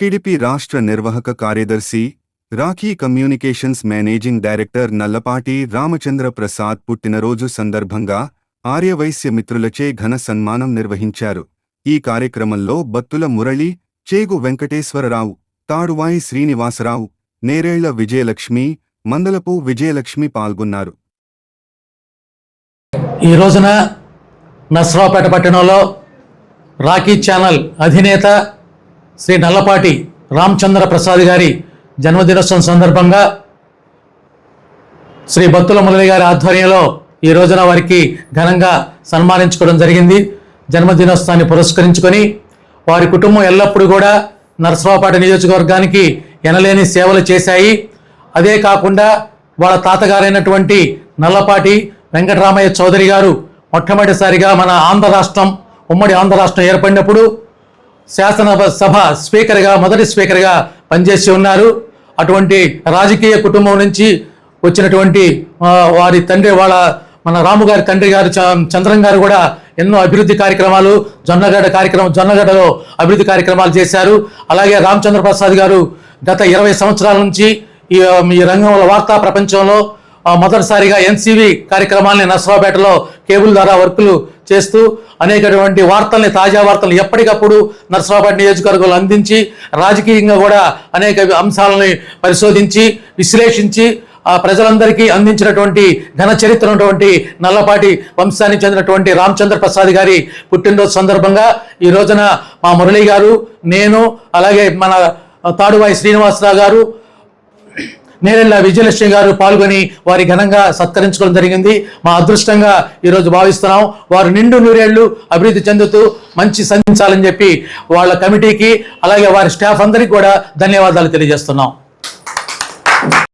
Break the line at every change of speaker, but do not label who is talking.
TDP రాష్ట్ర నిర్వాహక కార్యదర్శి Rakhi communications managing director Nallapati Ramachandra Prasad పుట్టినరోజు సందర్భంగా ఆర్యవైశ్య మిత్రులచే ఘన సన్మానం నిర్వహించారు. ఈ కార్యక్రమంలో బత్తుల మురళి చేగు వెంకటేశ్వరరావు తాడువాయి శ్రీనివాసరావు నేరేళ్ళ విజయలక్ష్మి మందలపు విజయలక్ష్మి పాల్గొన్నారు.
ఈ రోజున నస్రాపేట పట్టణంలో రాఖీ ఛానల్ అధినేత శ్రీ నల్లపాటి రామచంద్ర ప్రసాద్ గారి జన్మదినోత్సవం సందర్భంగా శ్రీ భక్తుల మురళి గారి ఆధ్వర్యంలో ఈ రోజున వారికి ఘనంగా సన్మానించుకోవడం జరిగింది. జన్మదినోత్సవాన్ని పురస్కరించుకొని వారి కుటుంబం ఎల్లప్పుడూ కూడా నరసరావుపేట నియోజకవర్గానికి ఎనలేని సేవలు చేశాయి. అదే కాకుండా వాళ్ళ తాతగారైనటువంటి నల్లపాటి వెంకటరామయ్య చౌదరి గారు మొట్టమొదటిసారిగా మన ఆంధ్ర రాష్ట్రం ఉమ్మడి ఆంధ్ర రాష్ట్రం ఏర్పడినప్పుడు శాసన సభ స్పీకర్గా మొదటి స్పీకర్గా పనిచేసి ఉన్నారు. అటువంటి రాజకీయ కుటుంబం నుంచి వచ్చినటువంటి వారి తండ్రి వాళ్ళ మన రాము గారి తండ్రి గారు చంద్రం గారు కూడా ఎన్నో అభివృద్ధి కార్యక్రమాలు జొన్నగడ్డ కార్యక్రమం జొన్నగడ్డలో అభివృద్ధి కార్యక్రమాలు చేశారు. అలాగే రామచంద్ర ప్రసాద్ గారు గత ఇరవై సంవత్సరాల నుంచి ఈ ఈ రంగంలో వార్తా ప్రపంచంలో మొదటిసారిగా ఎన్సీవీ కార్యక్రమాల్ని నసరాపేటలో కేబుల్ ద్వారా వర్కులు చేస్తూ అనేకటువంటి వార్తల్ని తాజా వార్తలు ఎప్పటికప్పుడు నర్సరావుపేట నియోజకవర్గంలో అందించి రాజకీయంగా కూడా అనేక అంశాలని పరిశోధించి విశ్లేషించి ఆ ప్రజలందరికీ అందించినటువంటి ఘన చరిత్ర ఉన్నటువంటి నల్లపాటి వంశానికి చెందినటువంటి రామచంద్ర ప్రసాద్ గారి పుట్టినరోజు సందర్భంగా ఈ రోజున మా మురళి గారు నేను అలాగే మన తాడువాయి శ్రీనివాసరావు గారు నేరెళ్ళ విజయలక్ష్మి గారు పాల్గొని వారి ఘనంగా సత్కరించుకోవడం జరిగింది. మా అదృష్టంగా ఈరోజు భావిస్తున్నాం. వారు నిండు నూరేళ్ళు అభివృద్ధి చెందుతూ మంచి సంధించాలని చెప్పి వాళ్ళ కమిటీకి అలాగే వారి స్టాఫ్ అందరికీ కూడా ధన్యవాదాలు తెలియజేస్తున్నాం.